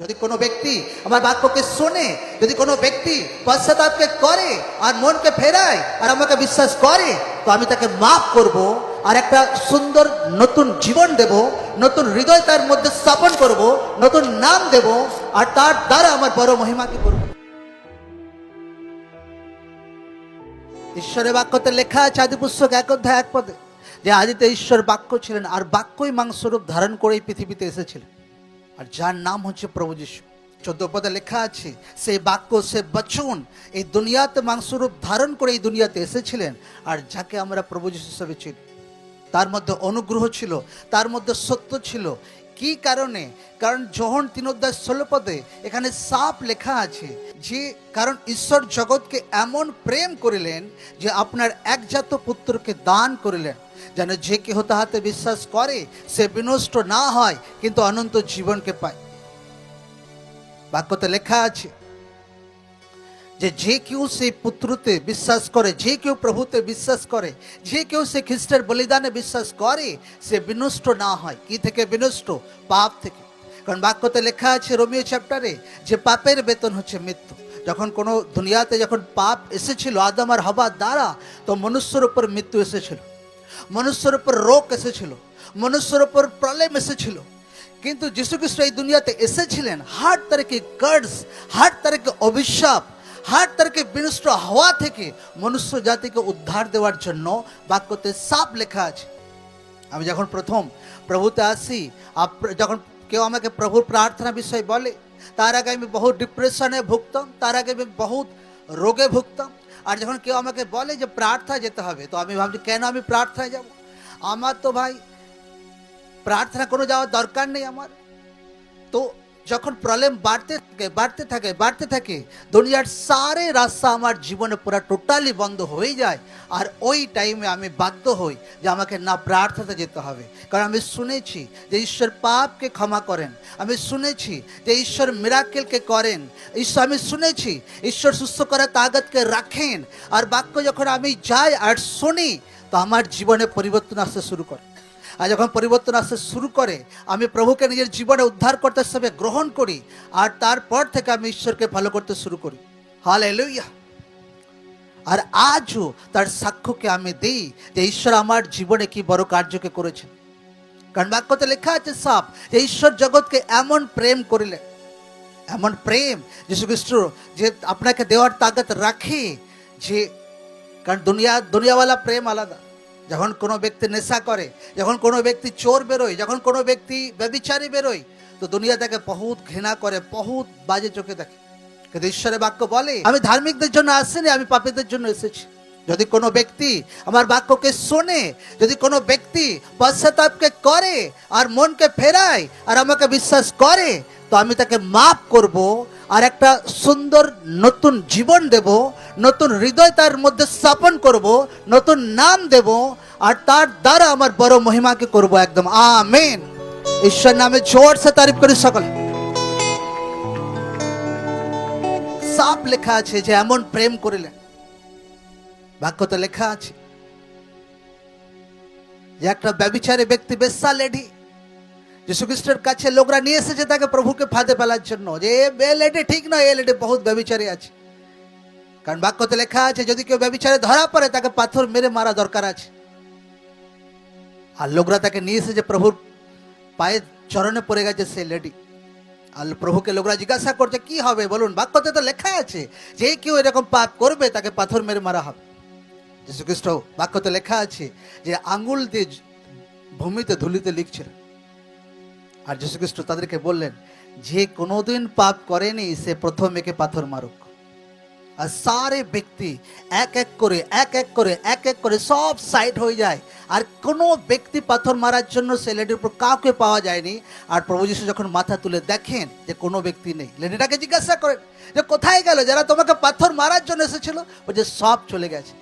যদি কোনো ব্যক্তি আমার বাক্যকে শোনে, যদি কোনো ব্যক্তি পশ্চাতাপকে করে আর মনকে ফেরায় আর আমাকে বিশ্বাস করে, তো আমি তাকে মাফ করব আর একটা সুন্দর নতুন জীবন দেব, নতুন হৃদয় তার মধ্যে স্থাপন করব, নতুন নাম দেব আর তার দ্বারা আমার বড় মহিমাকে করব? ঈশ্বরের বাক্যতে লেখা আছে আদি পুস্তক এক অধ্যায় এক পদে, যে আদিতে ঈশ্বর বাক্য ছিলেন আর বাক্যই মাংসরূপ ধারণ করেই পৃথিবীতে এসেছিলেন। আর যার নাম হচ্ছে প্রভু যিশু। চোদ্দ পদে লেখা আছে সেই বাক্য, সে বচন, এই দুনিয়াতে মাংসরূপ ধারণ করে এই দুনিয়াতে এসেছিলেন আর যাকে আমরা প্রভু যিশু হিসেবে চিনি। তার মধ্যে অনুগ্রহ ছিল, তার মধ্যে সত্য ছিল কি কারণে? কারণ যোহন তিন অধ্যায় ষোলো পদে এখানে সাপ লেখা আছে যে, কারণ ঈশ্বর জগৎকে এমন প্রেম করিলেন যে আপনার একজাত পুত্রকে দান করিলেন। যেন যে কেহ তাহাতে বিশ্বাস করে, সে বিনষ্ট না হয়, কিন্তু অনন্ত জীবনকে পায়। বাক্যতে লেখা আছে যে যে কেউ সেই পুত্রতে বিশ্বাস করে, যে কেউ প্রভুতে বিশ্বাস করে, যে কেউ সে খ্রিস্টের বলিদানে বিশ্বাস করে, সে বিনষ্ট না হয়। কি থেকে বিনষ্ট? পাপ থেকে। কারণ বাক্যতে লেখা আছে রোমিও চ্যাপ্টারে যে পাপের বেতন হচ্ছে মৃত্যু। যখন কোনো দুনিয়াতে যখন পাপ এসেছিল, আদম আর হবার দ্বারা, তো মনুষ্যর উপর মৃত্যু এসেছিল। মনুষ্যর উপর রোগ এসেছিল। মনুষ্যর উপর প্রলয় এসেছিল। কিন্তু যীশু খ্রিস্ট এই দুনিয়াতে এসেছিলেন হার তারিখে কার্ডস হার তারিখে অভিশাপ হার তারিখে বিনষ্ট হওয়া থেকে মনুষ্য জাতিকে উদ্ধার দেওয়ার জন্য বাক্যতে সাপ লেখা আছে আমি যখন প্রথম প্রভুতে আসি আপ- যখন কেউ আমাকে প্রভুর প্রার্থনা বিষয় বলে তার আগে আমি বহু ডিপ্রেশনে ভুগতাম তার আগে আমি বহুত রোগে ভুগতাম আর যখন কেউ আমাকে বলে যে প্রার্থনা যেতে হবে তো আমি ভাবছি কেন আমি প্রার্থনায় যাব আমার তো ভাই প্রার্থনা করে যাওয়ার দরকার নেই আমার তো যখন প্রবলেম বাড়তে থাকে বাড়তে থাকে বাড়তে থাকে, দুনিয়ার সারে রাস্তা আমার জীবনে পুরো টোটালি বন্ধ হয়ে যায়। আর ওই টাইমে আমি বাধ্য হই যে আমাকে না প্রার্থনাতে যেতে হবে। কারণ আমি শুনেছি যে ঈশ্বর পাপকে ক্ষমা করেন। আমি শুনেছি যে ঈশ্বর মিরাকেলকে করেন। ঈশ্বর, আমি শুনেছি ঈশ্বর সুস্থ করার তাগতকে রাখেন। আর বাক্য যখন আমি যাই আর শুনি, তো আমার জীবনে পরিবর্তন আসতে শুরু করে। আর যখন পরিবর্তন আসতে শুরু করে, আমি প্রভুকে নিজের জীবনে উদ্ধার করতে হিসেবে গ্রহণ করি, আর তারপর থেকে আমি ঈশ্বরকে ফলো করতে শুরু করি। হাল আর আজও তার সাক্ষ্যকে আমি দিই যে ঈশ্বর আমার জীবনে কি বড় কার্যকে করেছেন। কারণ বাক্যতে লেখা আছে, সাপ, যে ঈশ্বর জগৎকে এমন প্রেম করিলেন এমন প্রেম যীশু খ্রিস্ট যে আপনাকে দেওয়ার তাগত রাখে, যে কারণ দুনিয়া, দুনিয়াওয়ালা প্রেম আলাদা। যখন কোনো ব্যক্তি নেশা করে, যখন কোনো ব্যক্তি চোর বেরোয়, যখন কোনো ব্যক্তি ব্যবিচারী বেরোয়, তো দুনিয়া তাকে বহুত ঘৃণা করে, বহুত বাজে চোখে দেখে। কিন্তু ঈশ্বরের বাক্য বলে, আমি ধার্মিকদের জন্য আসিনি, আমি পাপীদের জন্য এসেছি। যদি কোনো ব্যক্তি আমার বাক্যকে শোনে, যদি কোনো ব্যক্তি পশ্চাতাপকে করে আর মনকে ফেরায় আর আমাকে বিশ্বাস করে তো আমি তাকে মাফ করব আর একটা সুন্দর নতুন জীবন দেব, নতুন হৃদয় তার মধ্যে স্থাপন করব, নতুন নাম দেব, আর তার দ্বারা আমার বড় মহিমাকে করব একদম। আমেন। ঈশ্বর নামে জোর সে তারিফ করি সকলে। সাপ লেখা আছে যে এমন প্রেম করিলেন বাক্যতে লেখা আছে, যে একটা ব্যবিচারী ব্যক্তি বেশ্যা লেডি যীশু খ্রিস্টের কাছে লোকরা নিয়ে এসেছে তাকে প্রভুকে ফাঁদে ফেলার জন্য যে, এ লেডি ঠিক নয়, এ লেডি বহুত ব্যবিচারী আছে। কারণ বাক্যতে লেখা আছে, যদি কেউ ব্যবিচারে ধরা পড়ে, তাকে পাথর মেরে মারা দরকার আছে। আর লোকরা তাকে নিয়ে এসেছে প্রভুর পায়ে চরণে পড়ে গেছে সেই লেডি। আর প্রভুকে লোকরা জিজ্ঞাসা করছে, কি হবে? বলুন। বাক্যতে তো লেখা আছে, যে কেউ এরকম পাপ করবে, তাকে পাথর মেরে মারা হবে। যীশু খ্রিস্ট বাক্যতে লেখা আছে যে আঙ্গুল দিয়ে ভূমিতে ধুলিতে লিখছিলেন। আর যীশু খ্রিস্ট তাদেরকে বললেন, যে কোনোদিন পাপ করেনি, সে প্রথম একে পাথর মারুক। আর সারে ব্যক্তি এক এক করে, এক এক করে, এক এক করে সব সাইড হয়ে যায়। আর কোনো ব্যক্তি পাথর মারার জন্য সে লেডির উপর কাউকে পাওয়া যায়নি। আর প্রভু যিশু যখন মাথা তুলে দেখেন যে কোনো ব্যক্তি নেই, লেডিটাকে জিজ্ঞাসা করেন যে কোথায় গেল? যারা তোমাকে পাথর মারার জন্য এসেছিল যে সব চলে গেছে।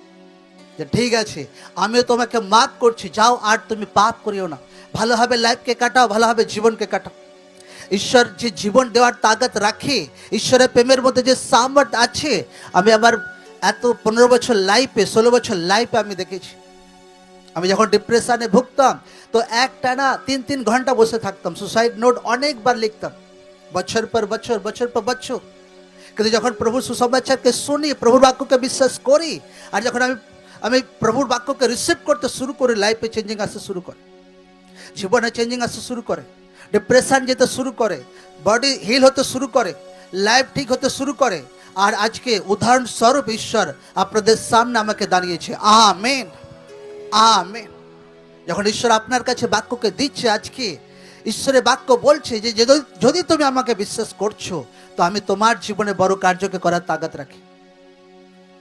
যে ঠিক আছে, আমিও তোমাকে মাফ করছি, যাও আর তুমি পাপ করিও না। ভালোভাবে লাইফকে কাটাও, ভালোভাবে জীবনকে কাটাও। ঈশ্বর যে জীবন দেওয়ার তাগত রাখে, ঈশ্বরের প্রেমের মধ্যে যে সামর্থ্য আছে, আমি আমার এত পনেরো বছর লাইফে ষোলো বছর লাইফে আমি দেখেছি। আমি যখন ডিপ্রেশনে ভুগতাম, তো এক টানা তিন তিন ঘণ্টা বসে থাকতাম। সুসাইড নোট অনেকবার লিখতাম। বছর পর বছর বছর পর বছর। কিন্তু যখন প্রভু সুসমাচারকে শুনি, প্রভুর বাক্যকে বিশ্বাস করি, আর যখন আমি আমি প্রভুর বাক্যকে রিসিভ করতে শুরু করি লাইফে চেঞ্জিং আসতে শুরু করে। জীবনে চেঞ্জিং আসতে শুরু করে ডিপ্রেশন যেতে শুরু করে বডি হিল হতে শুরু করে লাইফ ঠিক হতে শুরু করে, আর আজকে উদাহরণস্বরূপ ঈশ্বর আপনাদের সামনে আমাকে দাঁড়িয়েছে। আমেন। আমেন। যখন ঈশ্বর আপনার কাছে বাক্যকে দিচ্ছে আজকে, ঈশ্বরের বাক্য বলছে যে, যদি- তুমি আমাকে বিশ্বাস করছ, তো আমি তোমার জীবনে বড় কার্যকে করার তাগাত রাখি।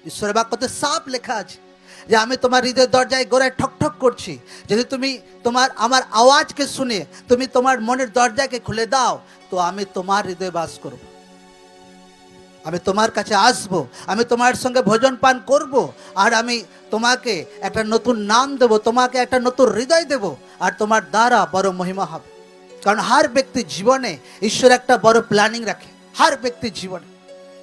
ঈশ্বরের বাক্যতে সাপ লেখা আছে। যে আমি তোমার হৃদয়ের দরজায় গোড়ায় ঠক ঠক করছি। যদি তুমি তোমার, আমার আওয়াজকে শুনে তুমি তোমার মনের দরজাকে খুলে দাও, তো আমি তোমার হৃদয়ে বাস করব। আমি তোমার কাছে আসব, আমি তোমার সঙ্গে ভোজন পান করব, আর আমি তোমাকে একটা নতুন নাম দেব, তোমাকে একটা নতুন হৃদয় দেব, আর তোমার দ্বারা বড় মহিমা হবে। কারণ হার ব্যক্তির জীবনে ঈশ্বর একটা বড় প্ল্যানিং রাখে, হার ব্যক্তির জীবনে।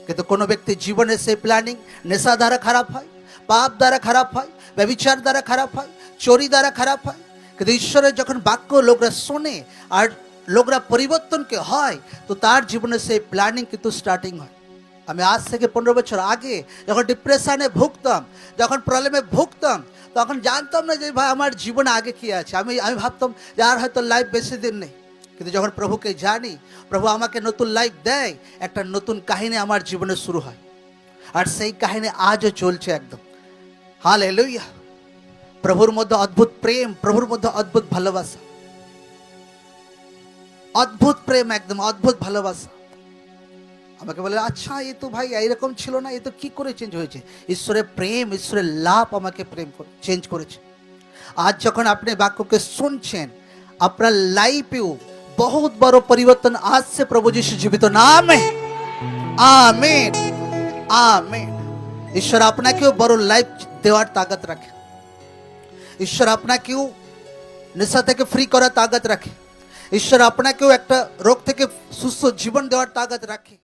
কিন্তু কোনো ব্যক্তির জীবনে সেই প্ল্যানিং নেশা দ্বারা খারাপ হয়। পাপ দ্বারা খারাপ হয় ব্যবিচার দ্বারা খারাপ হয়, চোরি দ্বারা খারাপ হয়। কিন্তু ঈশ্বরের যখন বাক্য লোকরা শোনে আর লোকরা পরিবর্তনকে হয়, তো তার জীবনে সেই প্ল্যানিং কিন্তু স্টার্টিং হয়। আমি আজ থেকে পনেরো বছর আগে যখন ডিপ্রেশনে ভুগতাম, যখন প্রবলেমে ভুগতাম, তখন জানতাম না যে ভাই আমার জীবনে আগে কি আছে। আমি আমি ভাবতাম যে আর হয়তো লাইফ বেশি দিন নেই। কিন্তু যখন প্রভুকে জানি, প্রভু আমাকে নতুন লাইফ দেয়, একটা নতুন কাহিনী আমার জীবনে শুরু হয়। আর সেই কাহিনী আজও চলছে একদম। হাল এলুইয়া প্রভুর মধ্যে অদ্ভুত প্রেম প্রভুর মধ্যে অদ্ভুত ভালোবাসা অদ্ভুত প্রেম একদম অদ্ভুত ভালোবাসা আমাকে বলে আচ্ছা এ তো ভাই এইরকম ছিল না এ তো কি করে চেঞ্জ হয়েছে ঈশ্বরের প্রেম ঈশ্বরের লাভ আমাকে প্রেম চেঞ্জ করেছে আজ যখন আপনি বাক্যকে শুনছেন আপনার লাইফেও বহুত বড় পরিবর্তন আসছে প্রভু যিশু জীবিত নামে আমেন আমেন ঈশ্বর আপনাকেও বড় লাইফ দেওয়ার তাগত রাখে। ঈশ্বর আপনাকেও নেশা থেকে ফ্রি করার তাগত রাখে। ঈশ্বর আপনাকেও একটা রোগ থেকে সুস্থ জীবন দেওয়ার তাগত রাখে।